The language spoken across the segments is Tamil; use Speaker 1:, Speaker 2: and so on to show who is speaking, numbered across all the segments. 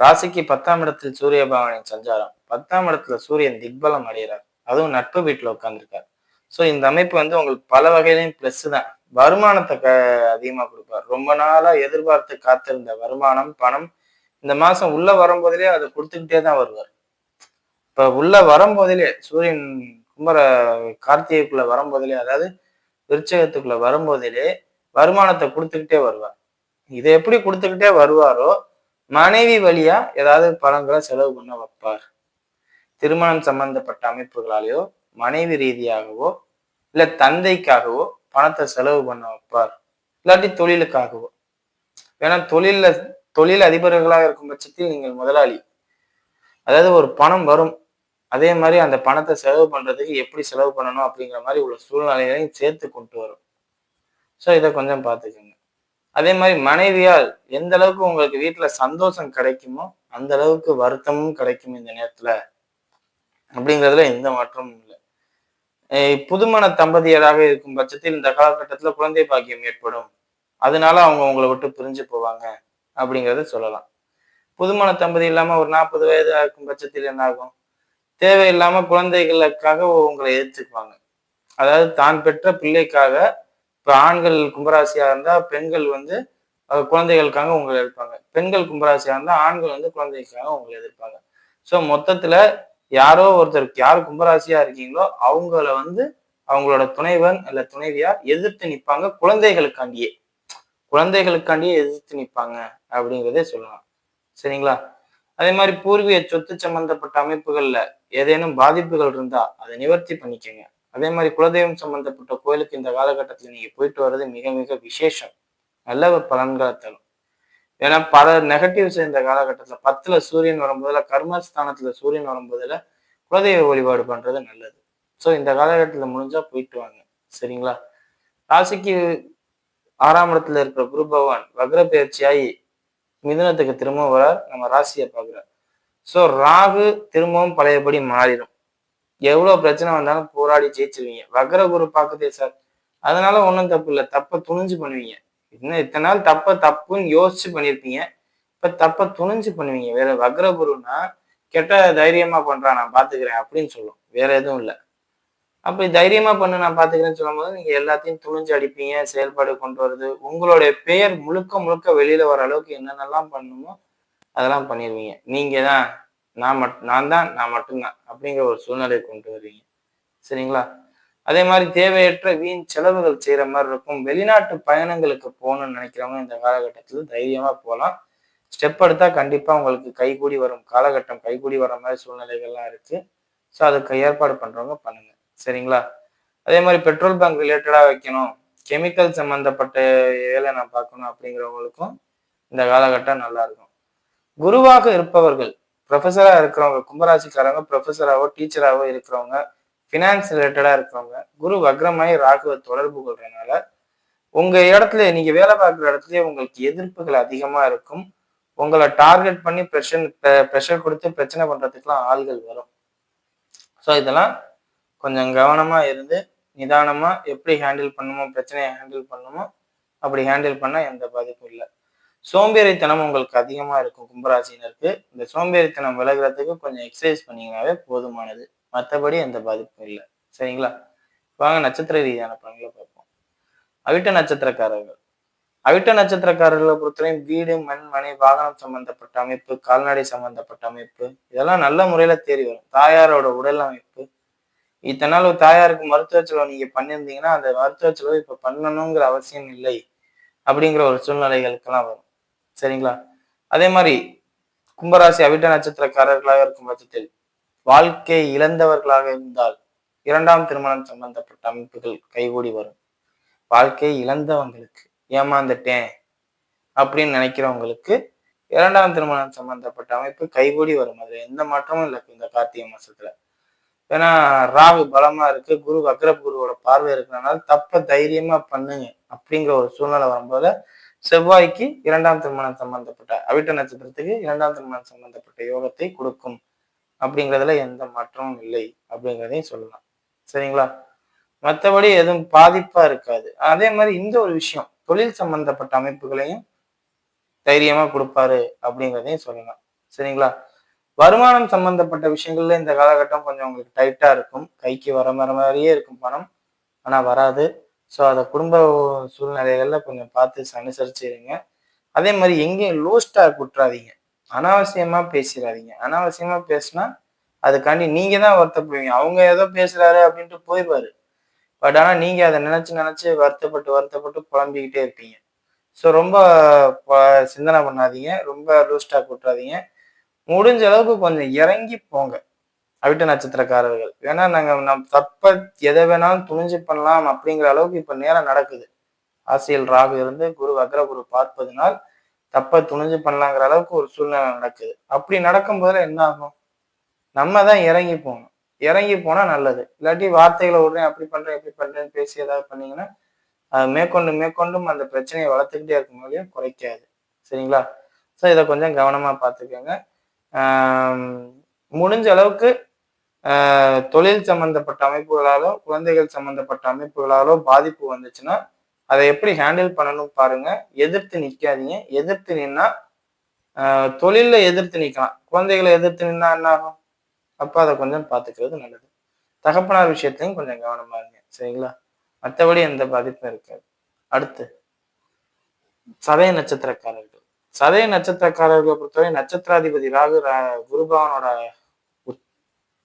Speaker 1: ராசிக்கு பத்தாம் இடத்தில் சூரிய பகவானின் சஞ்சாரம். பத்தாம் இடத்துல சூரியன் திக்பலம் அடைகிறார். அதுவும் நட்பு வீட்டுல உட்காந்துருக்கார் ஸோ இந்த அமைப்பு வந்து உங்களுக்கு பல வகையிலையும் ப்ளஸ் தான். வருமானத்தை க அதிகமா கொடுப்பார். ரொம்ப நாளா எதிர்பார்த்து காத்திருந்த வருமானம் பணம் இந்த மாசம் உள்ள வரும்போதிலே அதை கொடுத்துக்கிட்டே தான் வருவார். இப்ப உள்ள வரும்போதிலே சூரியன் கும்பர கார்த்திகைக்குள்ளே வரும்போதிலே அதாவது விருச்சகத்துக்குள்ளே வரும்போதிலே வருமானத்தை கொடுத்துக்கிட்டே வருவார். இதை எப்படி கொடுத்துக்கிட்டே வருவாரோ மனைவி வழியா ஏதாவது பணங்களை செலவு பண்ண வைப்பார். திருமணம் சம்பந்தப்பட்ட அமைப்புகளாலேயோ மனைவி ரீதியாகவோ இல்ல தந்தைக்காகவோ பணத்தை செலவு பண்ண வைப்பார். இல்லாட்டி தொழிலுக்காகவோ. ஏன்னா தொழிலில் தொழில் அதிபர்களாக இருக்கும் பட்சத்தில் நீங்கள் முதலாளி. அதாவது ஒரு பணம் வரும். அதே மாதிரி அந்த பணத்தை செலவு பண்றதுக்கு எப்படி செலவு பண்ணணும் அப்படிங்கிற மாதிரி உள்ள சூழ்நிலைகளையும் சேர்த்து கொண்டு வரும். ஸோ இதை கொஞ்சம் பார்த்துக்கோங்க. அதே மாதிரி மனைவியால் எந்த அளவுக்கு உங்களுக்கு வீட்டுல சந்தோஷம் கிடைக்குமோ அந்த அளவுக்கு வருத்தமும் கிடைக்கும் இந்த நேரத்துல. அப்படிங்கிறதுல எந்த மாற்றமும் இல்லை. புதுமண தம்பதியராக இருக்கும் பட்சத்தில் இந்த காலகட்டத்துல குழந்தை பாக்கியம் ஏற்படும். அதனால அவங்க உங்களை விட்டு பிரிஞ்சு போவாங்க அப்படிங்கிறத சொல்லலாம். புதுமண தம்பதி இல்லாம ஒரு நாற்பது வயது இருக்கும் பட்சத்தில் என்ன ஆகும்? தேவையில்லாம குழந்தைகளுக்காக உங்களை எதிர்த்துக்குவாங்க அதாவது தான் பெற்ற பிள்ளைக்காக இப்போ ஆண்கள் கும்பராசியா இருந்தால் பெண்கள் வந்து குழந்தைகளுக்காக உங்களை எதிர்ப்பாங்க. பெண்கள் கும்பராசியாக இருந்தால் ஆண்கள் வந்து குழந்தைக்காக உங்களை எதிர்ப்பாங்க. ஸோ மொத்தத்துல யாரோ ஒருத்தருக்கு யார் கும்பராசியா இருக்கீங்களோ அவங்கள வந்து அவங்களோட துணைவன் இல்லை துணைவியார் எதிர்த்து நிற்பாங்க குழந்தைகளுக்காண்டியே. குழந்தைகளுக்காண்டியே எதிர்த்து நிற்பாங்க அப்படிங்கிறதே சொல்லலாம். சரிங்களா? அதே மாதிரி பூர்வீக சொத்து சம்பந்தப்பட்ட அமைப்புகள்ல ஏதேனும் பாதிப்புகள் இருந்தா அதை நிவர்த்தி பண்ணிக்கங்க. அதே மாதிரி குலதெய்வம் சம்பந்தப்பட்ட கோயிலுக்கு இந்த காலகட்டத்தில் நீங்க போயிட்டு வர்றது மிக மிக விசேஷம். நல்ல பலன்களை தரும். ஏன்னா பல நெகட்டிவ்ஸ் இந்த காலகட்டத்துல பத்துல சூரியன் வரும்போதுல கர்மஸ்தானத்துல சூரியன் வரும்போதுல குலதெய்வ வழிபாடு பண்றது நல்லது. ஸோ இந்த காலகட்டத்தில் முடிஞ்சா போயிட்டு வாங்க. சரிங்களா? ராசிக்கு ஆறாம் இடத்துல இருக்கிற குரு பகவான் வக்ர பயிற்சியாகி மிதுனத்துக்கு திரும்பவும் வரார் நம்ம ராசியை பார்க்குறார். ஸோ ராகு திரும்பவும் பழையபடி மாறிடும். எவ்வளவு பிரச்சனை வந்தாலும் போராடி ஜெயிச்சிருவீங்க. வக்ர குரு பார்க்குதே சார். அதனால ஒன்றும் தப்பு இல்லை. தப்பை துணிஞ்சு பண்ணுவீங்க. இன்னும் இத்தனை நாள் தப்பை தப்புன்னு யோசிச்சு பண்ணியிருப்பீங்க இப்ப தப்பை துணிஞ்சு பண்ணுவீங்க. வேற வக்ர குருன்னா கெட்ட தைரியமா பண்றான் நான் பாத்துக்கிறேன் அப்படின்னு சொல்லும். வேற எதுவும் இல்லை. அப்படி தைரியமா பண்ணு நான் பாத்துக்கிறேன்னு சொல்லும் போது நீங்க எல்லாத்தையும் துணிஞ்சு அடிப்பீங்க செயல்பாடு கொண்டு வருது. உங்களுடைய பெயர் முழுக்க முழுக்க வெளியில வர அளவுக்கு என்னென்னலாம் பண்ணணுமோ அதெல்லாம் பண்ணிடுவீங்க நீங்க தான் நான் மட் நான் தான் நான் மட்டும்தான் அப்படிங்கிற ஒரு சூழ்நிலையை கொண்டு வருவீங்க சரிங்களா? அதே மாதிரி தேவையற்ற வீண் செலவுகள் செய்கிற மாதிரி இருக்கும். வெளிநாட்டு பயணங்களுக்கு போகணும்னு நினைக்கிறவங்க இந்த காலகட்டத்தில் தைரியமாக போகலாம் ஸ்டெப் எடுத்தால் கண்டிப்பாக உங்களுக்கு கைகூடி வரும். காலகட்டம் கைகூடி வர மாதிரி சூழ்நிலைகள்லாம் இருக்குது ஸோ அதுக்கு ஏற்பாடு பண்ணுறவங்க பண்ணுங்கள் சரிங்களா? அதே மாதிரி பெட்ரோல் பங்க் ரிலேட்டடாக வைக்கணும். கெமிக்கல் சம்மந்தப்பட்ட வேலை நான் பார்க்கணும் அப்படிங்கிறவங்களுக்கும் இந்த காலகட்டம் நல்லாயிருக்கும் குருவாக இருப்பவர்கள் ப்ரொஃபஸராக இருக்கிறவங்க கும்பராசிக்காரங்க ப்ரொஃபஸராகவோ டீச்சராகவோ இருக்கிறவங்க ஃபினான்ஸ் ரிலேட்டடாக இருக்கிறவங்க குரு வக்ரமாய் ராகுவை தொடர்பு கொள்றதுனால உங்கள் இடத்துல நீங்கள் வேலை பார்க்குற இடத்துல உங்களுக்கு எதிர்ப்புகள் அதிகமாக இருக்கும். உங்களை டார்கெட் பண்ணி ப்ரெஷர் ப்ரெஷர் கொடுத்து பிரச்சனை பண்ணுறதுக்கெலாம் ஆள்கள் வரும். ஸோ இதெல்லாம் கொஞ்சம் கவனமாக இருந்து நிதானமாக எப்படி ஹேண்டில் பண்ணுமோ பிரச்சனையை ஹேண்டில் பண்ணுமோ அப்படி ஹேண்டில் பண்ணால் எந்த பாதிப்பும் இல்லை. சோம்பேறித்தனம் உங்களுக்கு அதிகமா இருக்கும் கும்பராசினருக்கு இந்த சோம்பேறித்தனம் விலகிறதுக்கு கொஞ்சம் எக்ஸசைஸ் பண்ணீங்கன்னாவே போதுமானது. மற்றபடி எந்த பாதிப்பும் இல்லை. சரிங்களா? வாங்க நட்சத்திர ரீதியான பலன்களை பார்ப்போம். அவிட்ட நட்சத்திரக்காரர்கள். அவிட்ட நட்சத்திரக்காரர்களை பொறுத்தவரையும் வீடு மண் மனை வாகனம் சம்பந்தப்பட்ட அமைப்பு கால்நடை சம்பந்தப்பட்ட அமைப்பு இதெல்லாம் நல்ல முறையில தேடி வரும். தாயாரோட உடல் அமைப்பு. இத்தனை நாள் தாயாருக்கு மருத்துவ செலவு நீங்க பண்ணியிருந்தீங்கன்னா அந்த மருத்துவ செலவு இப்ப பண்ணணுங்கிற அவசியம் இல்லை. அப்படிங்கிற ஒரு சூழ்நிலைகளுக்கெல்லாம் வரும். சரிங்களா? அதே மாதிரி கும்பராசி அவிட்ட நட்சத்திரக்காரர்களாக இருக்கும் பட்சத்தில் வாழ்க்கை இழந்தவர்களாக இருந்தால் இரண்டாம் திருமணம் சம்பந்தப்பட்ட அமைப்புகள் கைகூடி வரும். வாழ்க்கை இழந்தவங்களுக்கு ஏமாந்துட்டேன் அப்படின்னு நினைக்கிறவங்களுக்கு இரண்டாம் திருமணம் சம்பந்தப்பட்ட அமைப்பு கைகூடி வரும். அதுல எந்த மாற்றமும் இல்லை இந்த கார்த்திகை மாசத்துல. ஏன்னா ராகு பலமா இருக்கு. குரு வக்ர குருவோட பார்வை இருக்கிறனால தப்ப தைரியமா பண்ணுங்க அப்படிங்கிற ஒரு சூழ்நிலை வரும்போது செவ்வாய்க்கு இரண்டாம் திருமணம் சம்பந்தப்பட்ட அவிட்ட நட்சத்திரத்துக்கு இரண்டாம் திருமணம் சம்பந்தப்பட்ட யோகத்தை கொடுக்கும். அப்படிங்கிறதுல எந்த மாற்றமும் இல்லை அப்படிங்கிறதையும் சொல்லலாம். சரிங்களா? மற்றபடி எதுவும் பாதிப்பா இருக்காது. அதே மாதிரி இந்த ஒரு விஷயம் தொழில் சம்பந்தப்பட்ட அமைப்புகளையும் தைரியமா கொடுப்பாரு அப்படிங்கிறதையும் சொல்லலாம். சரிங்களா? வருமானம் சம்பந்தப்பட்ட விஷயங்கள்ல இந்த காலகட்டம் கொஞ்சம் உங்களுக்கு டைட்டா இருக்கும். கைக்கு வர வர மாதிரியே இருக்கும் பணம். ஆனா வராது. ஸோ அதை குடும்ப சூழ்நிலைகளில் கொஞ்சம் பார்த்து அனுசரிச்சிருங்க அதே மாதிரி எங்கேயும் லோஸ்டா குட்டுறாதீங்க அனாவசியமாக பேசிடாதீங்க அனாவசியமாக பேசினா அதுக்காண்டி நீங்கள் தான் வருத்தப்படுவீங்க. அவங்க ஏதோ பேசுகிறாரு அப்படின்ட்டு போயிடுவாரு பட் ஆனால் நீங்கள் அதை நினச்சி நினச்சி வருத்தப்பட்டு வருத்தப்பட்டு புலம்பிக்கிட்டே இருப்பீங்க. ஸோ ரொம்ப சிந்தனை பண்ணாதீங்க. ரொம்ப லூஸ்டாக கூட்டாதீங்க முடிஞ்ச அளவுக்கு கொஞ்சம் இறங்கி போங்க. அவிட்ட நட்சத்திரக்காரர்கள். ஏன்னா நாங்கள் நம் தப்ப எதை வேணாலும் துணிஞ்சு பண்ணலாம் அப்படிங்கிற அளவுக்கு இப்போ நேரம் நடக்குது. ஆசியல் ராகு இருந்து குரு வக்ர குரு பார்ப்பதுனால் தப்ப துணிஞ்சு பண்ணலாங்கிற அளவுக்கு ஒரு சூழ்நிலை நடக்குது. அப்படி நடக்கும் போதுல என்ன ஆகும்? நம்ம தான் இறங்கி போகணும். இறங்கி போனா நல்லது. இல்லாட்டி வார்த்தைகளை விடுறேன் அப்படி பண்றேன் இப்படி பண்றேன்னு பேசி ஏதாவது பண்ணீங்கன்னா அது மேற்கொண்டு மேற்கொண்டும் அந்த பிரச்சனையை வளர்த்துக்கிட்டே இருக்கும் போதையும் குறைக்காது. சரிங்களா? ஸோ இதை கொஞ்சம் கவனமா பார்த்துக்கோங்க. முடிஞ்ச அளவுக்கு தொழில் சம்பந்தப்பட்ட அமைப்புகளாலோ குழந்தைகள் சம்பந்தப்பட்ட அமைப்புகளாலோ பாதிப்பு வந்துச்சுன்னா அதை எப்படி ஹேண்டில் பண்ணணும் பாருங்க. எதிர்த்து நிற்காதீங்க எதிர்த்து நின்னா தொழில எதிர்த்து நிற்கலாம் குழந்தைகளை எதிர்த்து நின்னா என்ன ஆகும்? அப்போ அதை கொஞ்சம் பார்த்துக்கிறது நல்லது. தகப்பனார் விஷயத்தையும் கொஞ்சம் கவனமா இருங்க. சரிங்களா? மற்றபடி எந்த பாதிப்பும் இருக்காது. அடுத்து சதய நட்சத்திரக்காரர்கள். சதய நட்சத்திரக்காரர்களை பொறுத்தவரை நட்சத்திராதிபதி ராகு குருபவனோட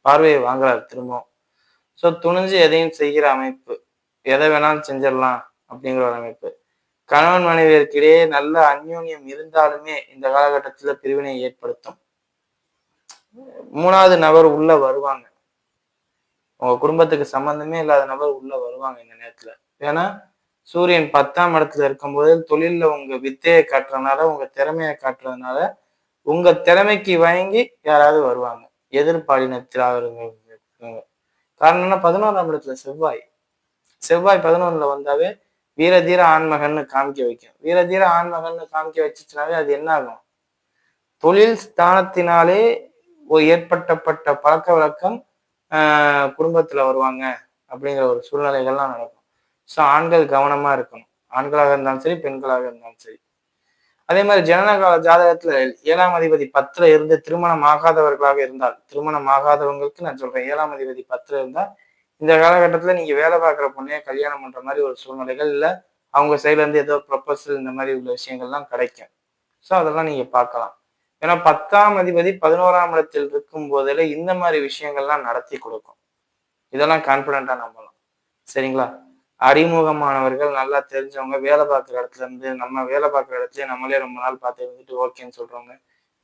Speaker 1: பார்வையை வாங்குறாரு திரும்பவும். ஸோ துணிஞ்சு எதையும் செய்கிற அமைப்பு எதை வேணாலும் செஞ்சிடலாம் அப்படிங்கிற ஒரு அமைப்பு. கணவன் மனைவியருக்கிடையே நல்ல அந்யோன்யம் இருந்தாலுமே இந்த காலகட்டத்தில் பிரிவினை ஏற்படுத்தும். மூணாவது நபர் உள்ள வருவாங்க. உங்க குடும்பத்துக்கு சம்பந்தமே இல்லாத நபர் உள்ள வருவாங்க இந்த நேரத்துல. ஏன்னா சூரியன் பத்தாம் இடத்துல இருக்கும்போது தொழில்ல உங்க வித்தையை காட்டுறதுனால உங்க திறமையை காட்டுறதுனால உங்க திறமைக்கு வயங்கி யாராவது வருவாங்க. எதிர்பாலினத்தில் காரணம் என்ன பதினோராம் இடத்துல செவ்வாய். செவ்வாய் பதினொன்றுல வந்தாவே வீரதீர ஆண்மகன்னு காமிக்க வைக்கும். வீரதீர ஆண்மகன்னு காமிக்க வச்சுச்சுனாவே அது என்ன ஆகும் தொழில் ஸ்தானத்தினாலே ஏற்பட்டப்பட்ட பழக்க வழக்கம் குடும்பத்துல வருவாங்க அப்படிங்கிற ஒரு சூழ்நிலைகள்லாம் நடக்கும். ஸோ ஆண்கள் கவனமா இருக்கணும். ஆண்களாக இருந்தாலும் சரி பெண்களாக இருந்தாலும் சரி. அதே மாதிரி ஜனனகால ஜாதகத்துல ஏழாம் அதிபதி பத்துல இருந்து திருமணம் ஆகாதவர்களாக இருந்தால் திருமணம் ஆகாதவங்களுக்கு நான் சொல்றேன் ஏழாம் அதிபதி பத்துல இருந்தா இந்த காலகட்டத்துல நீங்க வேலை பார்க்குற பொண்ணைய கல்யாணம் பண்ற மாதிரி ஒரு சூழ்நிலைகள் இல்லை. அவங்க சைட்ல இருந்து ஏதோ ப்ரொபோசல் இந்த மாதிரி உள்ள விஷயங்கள்லாம் கிடைக்கும். ஸோ அதெல்லாம் நீங்க பார்க்கலாம். ஏன்னா பத்தாம் அதிபதி பதினோராம் இடத்தில் இருக்கும் போதில் இந்த மாதிரி விஷயங்கள்லாம் நடத்தி கொடுக்கும். இதெல்லாம் கான்பிடண்டா நம்பலாம். சரிங்களா? அறிமுகமானவர்கள் நல்லா தெரிஞ்சவங்க வேலை பார்க்குற இடத்துல இருந்து நம்ம வேலை பார்க்குற இடத்துல நம்மளே ரொம்ப நாள் பார்த்து இருந்துட்டு ஓகேன்னு சொல்றவங்க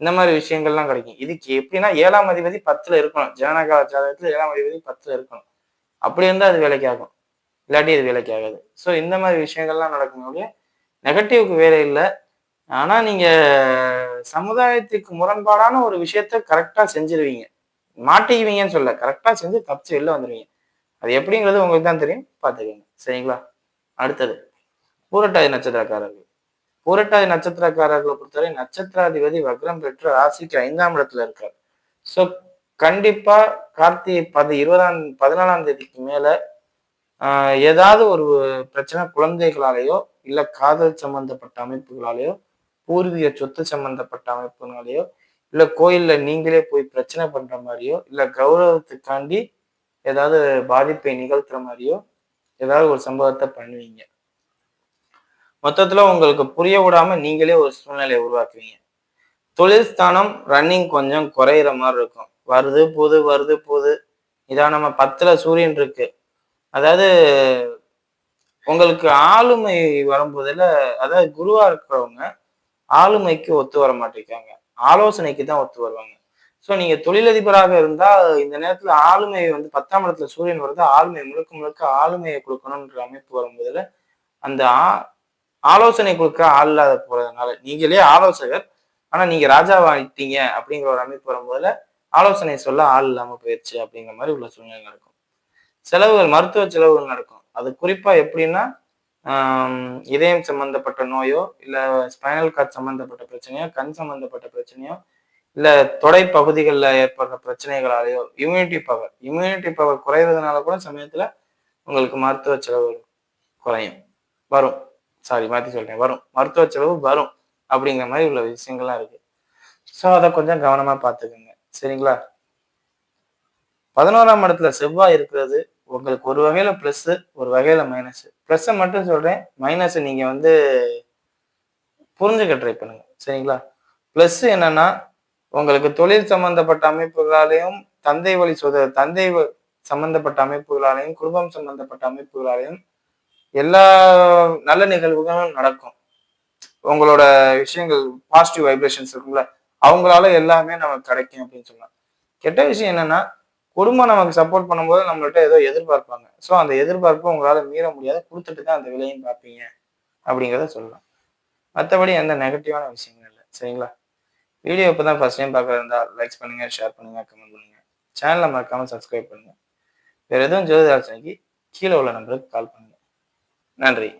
Speaker 1: இந்த மாதிரி விஷயங்கள்லாம் கிடைக்கும். இதுக்கு எப்படின்னா ஏழாம் அதிபதி பத்துல இருக்கணும். ஜனனகால ஜாதகத்துல ஏழாம் அதிபதி பத்துல இருக்கணும். அப்படி இருந்தால் அது வேலைக்கு ஆகும். இல்லாட்டி அது வேலைக்கு ஆகாது. ஸோ இந்த மாதிரி விஷயங்கள்லாம் நடக்கும்போது நெகட்டிவ்க்கு வேலை இல்லை. ஆனால் நீங்கள் சமுதாயத்துக்கு முரண்பாடான ஒரு விஷயத்த கரெக்டாக செஞ்சிருவீங்க. மாட்டிக்குவீங்கன்னு சொல்ல கரெக்டாக செஞ்சு தப்பிச்சு வெளில வந்துடுவீங்க அது எப்படிங்கிறது உங்களுக்கு தான் தெரியும். பார்த்துக்கோங்க. சரிங்களா? அடுத்தது. பூரட்டாதி நட்சத்திரக்காரர்கள். பூரட்டாதி நட்சத்திரக்காரர்களை பொறுத்தவரை நட்சத்திராதிபதி வக்ரம் பெற்று ராசிக்கு ஐந்தாம் இடத்துல இருக்கார். ஸோ கண்டிப்பா கார்த்திகை பதி இருபதாம் பதினாலாம் தேதிக்கு மேல ஏதாவது ஒரு பிரச்சனை குழந்தைகளாலேயோ இல்ல காதல் சம்பந்தப்பட்ட அமைப்புகளாலேயோ பூர்வீக சொத்து சம்பந்தப்பட்ட அமைப்புனாலேயோ இல்ல கோயில்ல நீங்களே போய் பிரச்சனை பண்ற மாதிரியோ இல்ல கௌரவத்துக்காண்டி ஏதாவது பாதிப்பை நிகழ்த்துற மாதிரியோ ஏதாவது ஒரு சம்பவத்தை பண்ணுவீங்க. மொத்தத்துல உங்களுக்கு புரிய விடாம நீங்களே ஒரு சூழ்நிலையை உருவாக்குவீங்க. தொழில் ஸ்தானம் ரன்னிங் கொஞ்சம் குறையிற மாதிரி இருக்கும். வருது போது வருது போது இதான் நம்ம பத்துல சூரியன் இருக்கு. அதாவது உங்களுக்கு ஆளுமை வரும்போதில் அதாவது குருவா இருக்கிறவங்க ஆளுமைக்கு ஒத்து வர மாட்டேங்காங்க ஆலோசனைக்கு தான் ஒத்து வருவாங்க. ஸோ நீங்க தொழிலதிபராக இருந்தால் இந்த நேரத்துல ஆளுமை வந்து பத்தாம் இடத்துல சூரியன் வருது ஆளுமை முழுக்க முழுக்க ஆளுமையை கொடுக்கணும்ன்ற அமைப்பு வரும்போதுல அந்த ஆலோசனை கொடுக்க ஆள் இல்லாத போறதுனால நீங்களே ஆலோசகர் ஆனா நீங்க ராஜாவாயிட்டீங்க அப்படிங்கிற ஒரு அமைப்பு வரும்போதுல ஆலோசனை சொல்ல ஆள் இல்லாம போயிடுச்சு அப்படிங்கிற மாதிரி உள்ள சூழ்நிலை நடக்கும். செலவுகள் மருத்துவ செலவுகள் நடக்கும். அது குறிப்பா எப்படின்னா இதயம் சம்பந்தப்பட்ட நோயோ இல்ல ஸ்பைனல் கார்ட் சம்பந்தப்பட்ட பிரச்சனையோ கண் சம்பந்தப்பட்ட பிரச்சனையோ இல்லை தொடை பகுதிகளில் ஏற்படுற பிரச்சனைகளாலேயோ இம்யூனிட்டி பவர் இம்யூனிட்டி பவர் குறைவதனால கூட சமயத்துல உங்களுக்கு மருத்துவ செலவு குறையும். வரும். சாரி மாற்றி சொல்றேன். வரும். மருத்துவ செலவு வரும் அப்படிங்கிற மாதிரி உள்ள விஷயங்கள்லாம் இருக்கு. ஸோ அதை கொஞ்சம் கவனமா பார்த்துக்கோங்க. சரிங்களா? பதினோராம் இடத்துல செவ்வாய் இருக்கிறது உங்களுக்கு ஒரு வகையில ப்ளஸ்ஸு ஒரு வகையில மைனஸ் ப்ளஸ்ஸை மட்டும் சொல்றேன். மைனஸ் நீங்க வந்து புரிஞ்சுக்க ட்ரை பண்ணுங்க. சரிங்களா? ப்ளஸ் என்னன்னா உங்களுக்கு தொழில் சம்பந்தப்பட்ட அமைப்புகளாலையும் தந்தை வழி சொத தந்தை சம்பந்தப்பட்ட அமைப்புகளாலையும் குடும்பம் சம்பந்தப்பட்ட அமைப்புகளாலையும் எல்லா நல்ல நிகழ்வுகளும் நடக்கும். உங்களோட விஷயங்கள் பாசிட்டிவ் வைப்ரேஷன்ஸ் இருக்கும்ல அவங்களால எல்லாமே நமக்கு கிடைக்கும் அப்படின்னு சொல்லலாம். கெட்ட விஷயம் என்னன்னா குடும்பம் நமக்கு சப்போர்ட் பண்ணும்போது நம்மள்ட்ட ஏதோ எதிர்பார்ப்பாங்க. ஸோ அந்த எதிர்பார்ப்பு உங்களால மீற முடியாது. கொடுத்துட்டு தான் அந்த விலையும் பார்ப்பீங்க அப்படிங்கிறத சொல்லலாம். மற்றபடி எந்த நெகட்டிவான விஷயங்கள் இல்லை. சரிங்களா? வீடியோ இப்போ தான் ஃபர்ஸ்ட் டைம் பார்க்குறதா இருந்தால் லைக்ஸ் பண்ணுங்க ஷேர் பண்ணுங்க. கமெண்ட் பண்ணுங்க சேனலை மறக்காமல் சப்ஸ்கிரைப் பண்ணுங்கள் வேறு எதுவும் ஜோதிதாசனைக்கு கீழே உள்ள நம்பருக்கு கால் பண்ணுங்கள் நன்றி.